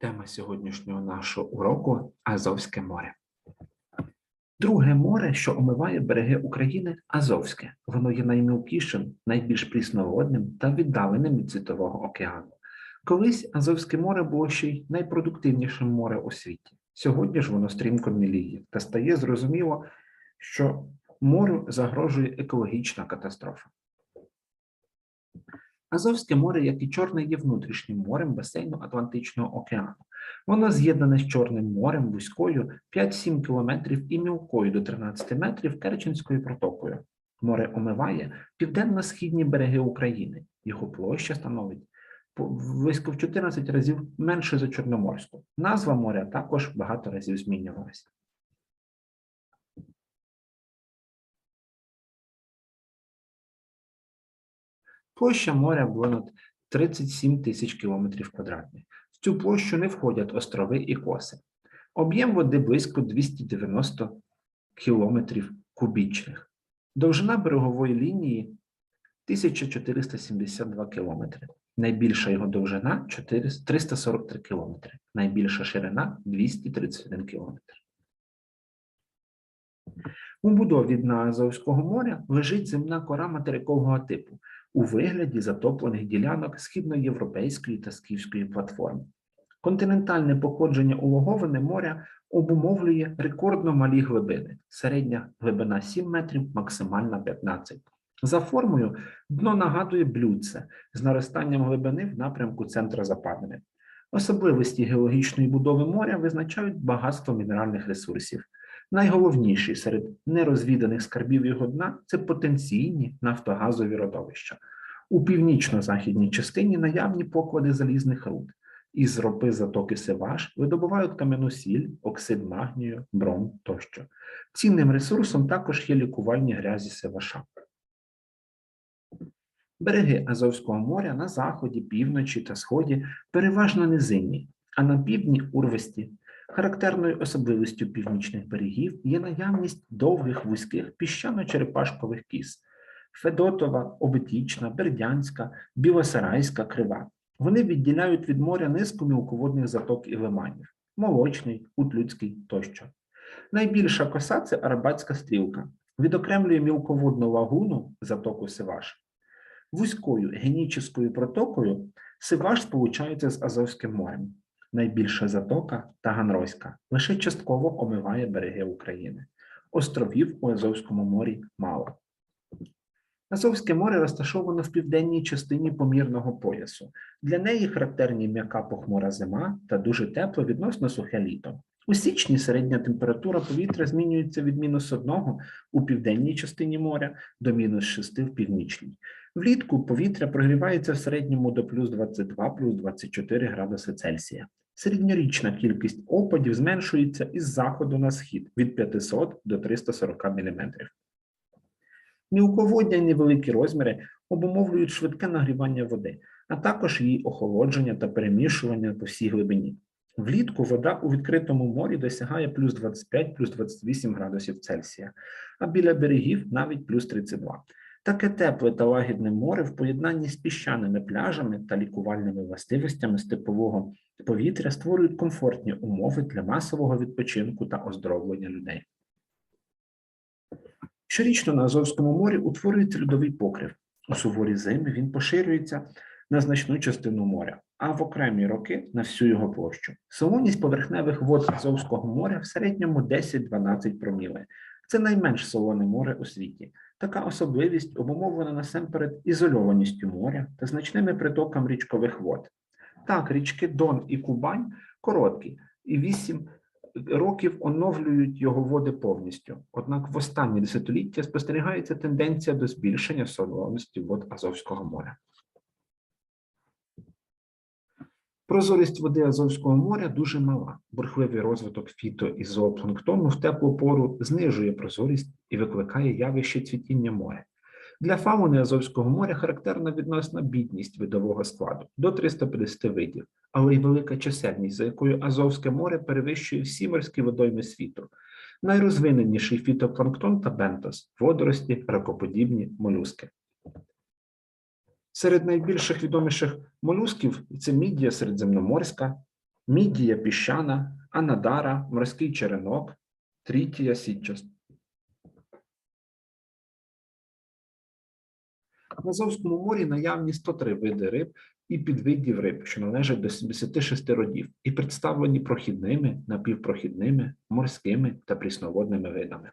Тема сьогоднішнього нашого уроку Азовське море. Друге море, що омиває береги України, Азовське. Воно є наймілкішим, найбільш прісноводним та віддаленим від Світового океану. Колись Азовське море було ще й найпродуктивнішим море у світі. Сьогодні ж воно стрімко міліє та стає зрозуміло, що морю загрожує екологічна катастрофа. Азовське море, як і Чорне, є внутрішнім морем басейну Атлантичного океану. Воно з'єднане з Чорним морем вузькою 5-7 кілометрів і мілкою до 13 метрів Керченською протокою. Море омиває південно-східні береги України. Його площа становить близько в 14 разів менше за Чорноморську. Назва моря також багато разів змінювалася. Площа моря понад 37 тисяч кілометрів квадратних. В цю площу не входять острови і коси. Об'єм води близько 290 кілометрів кубічних. Довжина берегової лінії 1472 кілометри. Найбільша його довжина 343 кілометри. Найбільша ширина 231 кілометр. У будові дна Азовського моря лежить земна кора материкового типу у вигляді затоплених ділянок східноєвропейської та скіфської платформи. Континентальне походження улоговини моря обумовлює рекордно малі глибини. Середня глибина 7 метрів, максимальна 15. За формою дно нагадує блюдце з наростанням глибини в напрямку центра западини. Особливості геологічної будови моря визначають багатство мінеральних ресурсів. Найголовніші серед нерозвіданих скарбів його дна це потенційні нафтогазові родовища. У північно-західній частині наявні поклади залізних руд. Із ропи затоки Севаш видобувають кам'яну сіль, оксид магнію, бром тощо. Цінним ресурсом також є лікувальні грязі Севаша. Береги Азовського моря на заході, півночі та сході переважно низинні, а на півдні урвисті. Характерною особливістю північних берегів є наявність довгих вузьких піщано-черепашкових кіз Федотова, Обетічна, Бердянська, Білосарайська, Крива. Вони відділяють від моря низку мілководних заток і лиманів Молочний, Утлюцький тощо. Найбільша коса це Арабатська стрілка, відокремлює мілководну лагуну затоку Сиваш. Вузькою геніческою протокою Сиваш сполучається з Азовським морем. Найбільша затока Таганрозька лише частково омиває береги України. Островів у Азовському морі мало. Азовське море розташовано в південній частині помірного поясу. Для неї характерні м'яка похмура зима та дуже тепло відносно сухе літо. У січні середня температура повітря змінюється від мінус 1 у південній частині моря до мінус 6 в північній. Влітку повітря прогрівається в середньому до плюс 22, плюс 24 градуси Цельсія. Середньорічна кількість опадів зменшується із заходу на схід від 500 до 340 мм. Мілководдя і невеликі розміри обумовлюють швидке нагрівання води, а також її охолодження та перемішування по всій глибині. Влітку вода у відкритому морі досягає плюс 25, плюс 28 градусів Цельсія, а біля берегів навіть плюс 32. Таке тепле та лагідне море в поєднанні з піщаними пляжами та лікувальними властивостями степового повітря створюють комфортні умови для масового відпочинку та оздоровлення людей. Щорічно на Азовському морі утворюється льодовий покрив. У суворі зими він поширюється на значну частину моря, а в окремі роки на всю його площу. Солоність поверхневих вод Азовського моря в середньому 10-12 проміле. Це найменш солоне море у світі. Така особливість обумовлена насамперед ізольованістю моря та значними притоками річкових вод. Так, річки Дон і Кубань короткі, і 8 років оновлюють його води повністю. Однак в останні десятиліття спостерігається тенденція до збільшення солоності вод Азовського моря. Прозорість води Азовського моря дуже мала. Бурхливий розвиток фіто і зоопланктону в теплу пору знижує прозорість і викликає явище цвітіння моря. Для фауни Азовського моря характерна відносна бідність видового складу до 350 видів, але й велика чисельність, за якою Азовське море перевищує всі морські водойми світу. Найрозвиненіший фітопланктон та бентос, водорості, ракоподібні молюски. Серед найбільших відоміших молюсків це мідія середземноморська, мідія піщана, анадара, морський черенок, трітія сітчаста. В Азовському морі наявні 103 види риб і підвидів риб, що належать до 76 родів, і представлені прохідними, напівпрохідними, морськими та прісноводними видами.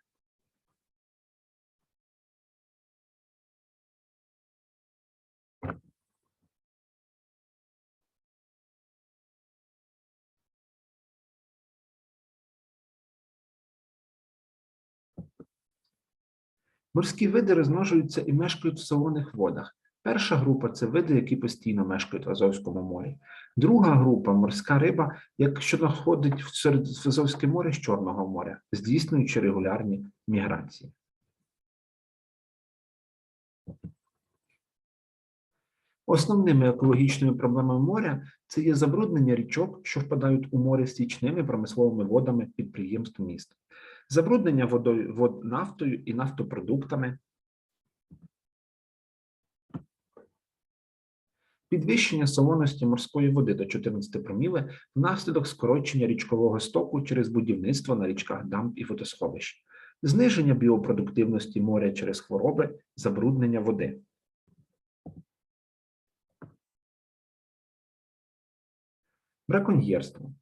Морські види розмножуються і мешкають в солоних водах. Перша група це види, які постійно мешкають в Азовському морі. Друга група морська риба, якщо знаходить в Азовське море з Чорного моря, здійснюючи регулярні міграції. Основними екологічними проблемами моря це є забруднення річок, що впадають у море стічними промисловими водами підприємств міст, забруднення водою вод нафтою і нафтопродуктами, підвищення солоності морської води до 14 проміле внаслідок скорочення річкового стоку через будівництво на річках дамб і водосховищ, зниження біопродуктивності моря через хвороби, забруднення води. Браконьєрство.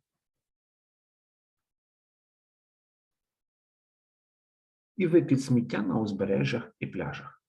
І викид сміття на узбережжях і пляжах.